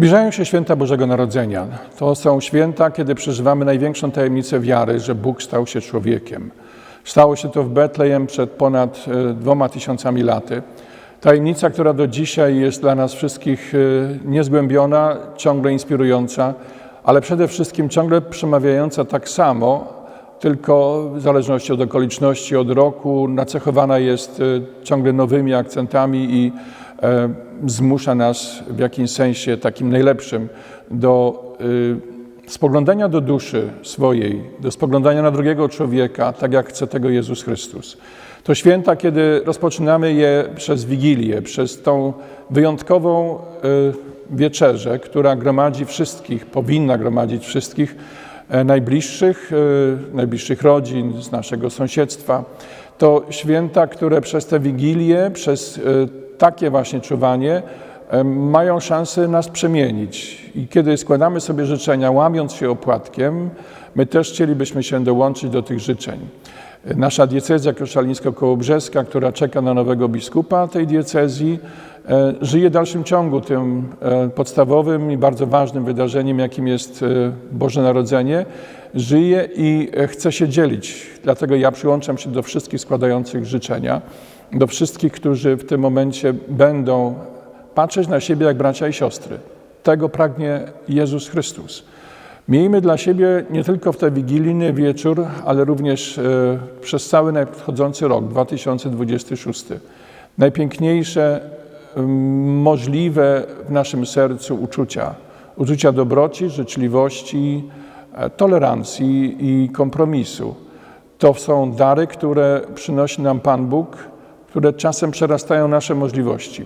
Zbliżają się święta Bożego Narodzenia. To są święta, kiedy przeżywamy największą tajemnicę wiary, że Bóg stał się człowiekiem. Stało się to w Betlejem przed ponad e, dwoma tysiącami laty. Tajemnica, która do dzisiaj jest dla nas wszystkich e, niezgłębiona, ciągle inspirująca, ale przede wszystkim ciągle przemawiająca tak samo, tylko w zależności od okoliczności, od roku, nacechowana jest e, ciągle nowymi akcentami i zmusza nas w jakimś sensie takim najlepszym do e, spoglądania do duszy swojej, do spoglądania na drugiego człowieka, tak jak chce tego Jezus Chrystus. To święta, kiedy rozpoczynamy je przez Wigilię, przez tą wyjątkową wieczerzę, która gromadzi wszystkich, powinna gromadzić wszystkich, E, najbliższych, e, najbliższych rodzin, z naszego sąsiedztwa. To święta, które przez te wigilie, przez e, takie właśnie czuwanie mają szansę nas przemienić. I kiedy składamy sobie życzenia, łamiąc się opłatkiem, my też chcielibyśmy się dołączyć do tych życzeń. Nasza diecezja koszalińsko-kołobrzeska, która czeka na nowego biskupa tej diecezji, E, żyje w dalszym ciągu tym e, podstawowym i bardzo ważnym wydarzeniem, jakim jest e, Boże Narodzenie. Żyje i chce się dzielić. Dlatego ja przyłączam się do wszystkich składających życzenia, do wszystkich, którzy w tym momencie będą patrzeć na siebie jak bracia i siostry. Tego pragnie Jezus Chrystus. Miejmy dla siebie nie tylko w ten wigilijny wieczór, ale również przez cały nadchodzący rok 2026 najpiękniejsze możliwe w naszym sercu uczucia. Uczucia dobroci, życzliwości, e, tolerancji i kompromisu. To są dary, które przynosi nam Pan Bóg, które czasem przerastają nasze możliwości.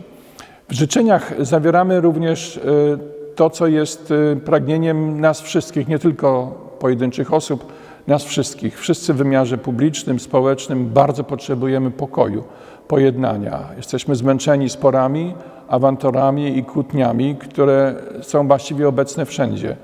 W życzeniach zawieramy również e, to, co jest e, pragnieniem nas wszystkich, nie tylko pojedynczych osób, nas wszystkich. Wszyscy w wymiarze publicznym, społecznym bardzo potrzebujemy pokoju pojednania. Jesteśmy zmęczeni sporami, awanturami i kłótniami, które są właściwie obecne wszędzie.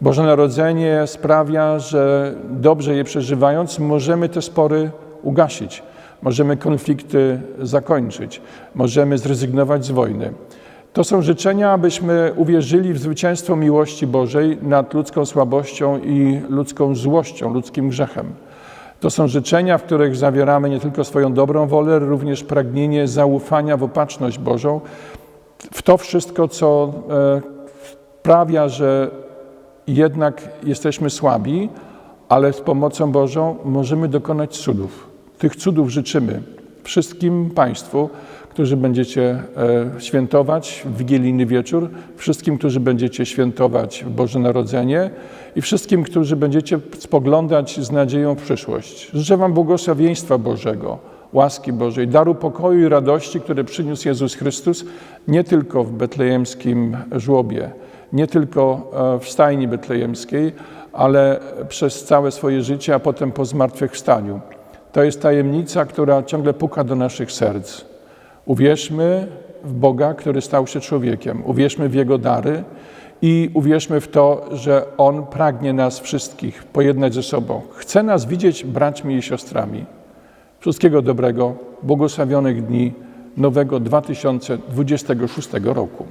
Boże Narodzenie sprawia, że dobrze je przeżywając, możemy te spory ugasić, możemy konflikty zakończyć, możemy zrezygnować z wojny. To są życzenia, abyśmy uwierzyli w zwycięstwo miłości Bożej nad ludzką słabością i ludzką złością, ludzkim grzechem. To są życzenia, w których zawieramy nie tylko swoją dobrą wolę, ale również pragnienie zaufania w opatrzność Bożą, w to wszystko, co e, sprawia, że jednak jesteśmy słabi, ale z pomocą Bożą możemy dokonać cudów. Tych cudów życzymy wszystkim Państwu, którzy będziecie e, świętować wigilijny wieczór, wszystkim, którzy będziecie świętować Boże Narodzenie i wszystkim, którzy będziecie spoglądać z nadzieją w przyszłość. Życzę Wam błogosławieństwa Bożego, łaski Bożej, daru pokoju i radości, które przyniósł Jezus Chrystus nie tylko w betlejemskim żłobie, nie tylko e, w stajni betlejemskiej, ale przez całe swoje życie, a potem po zmartwychwstaniu. To jest tajemnica, która ciągle puka do naszych serc. Uwierzmy w Boga, który stał się człowiekiem. Uwierzmy w Jego dary i uwierzmy w to, że On pragnie nas wszystkich pojednać ze sobą. Chce nas widzieć braćmi i siostrami. Wszystkiego dobrego, błogosławionych dni nowego 2026 roku.